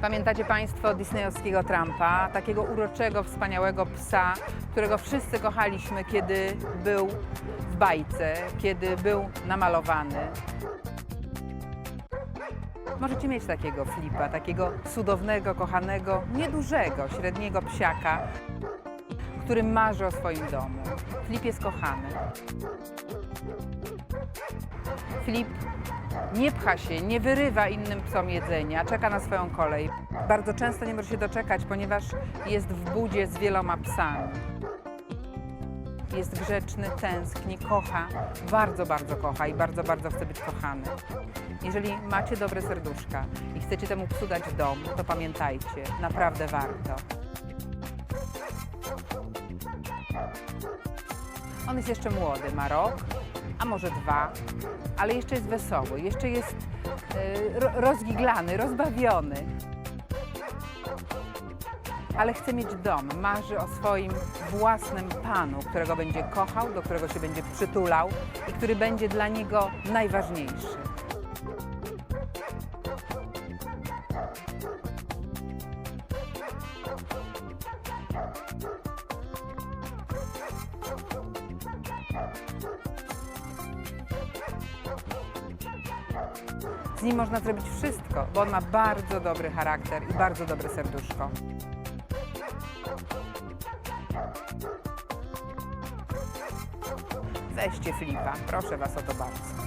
Pamiętacie Państwo disneyowskiego Trumpa, takiego uroczego, wspaniałego psa, którego wszyscy kochaliśmy, kiedy był w bajce, kiedy był namalowany. Możecie mieć takiego flipa, takiego cudownego, kochanego, niedużego, średniego psiaka, który marzy o swoim domu. Flip jest kochany. Flip nie pcha się, nie wyrywa innym psom jedzenia, czeka na swoją kolej. Bardzo często nie może się doczekać, ponieważ jest w budzie z wieloma psami. Jest grzeczny, tęskni, kocha, bardzo, bardzo kocha i bardzo, bardzo chce być kochany. Jeżeli macie dobre serduszka i chcecie temu psu dać dom, to pamiętajcie, naprawdę warto. On jest jeszcze młody, ma rok, a może dwa, ale jeszcze jest wesoły, jeszcze jest ro, rozgiglany, rozbawiony. Ale chce mieć dom, marzy o swoim własnym panu, którego będzie kochał, do którego się będzie przytulał i który będzie dla niego najważniejszy. Z nim można zrobić wszystko, bo on ma bardzo dobry charakter i bardzo dobre serduszko. Weźcie Filipa, proszę Was o to bardzo.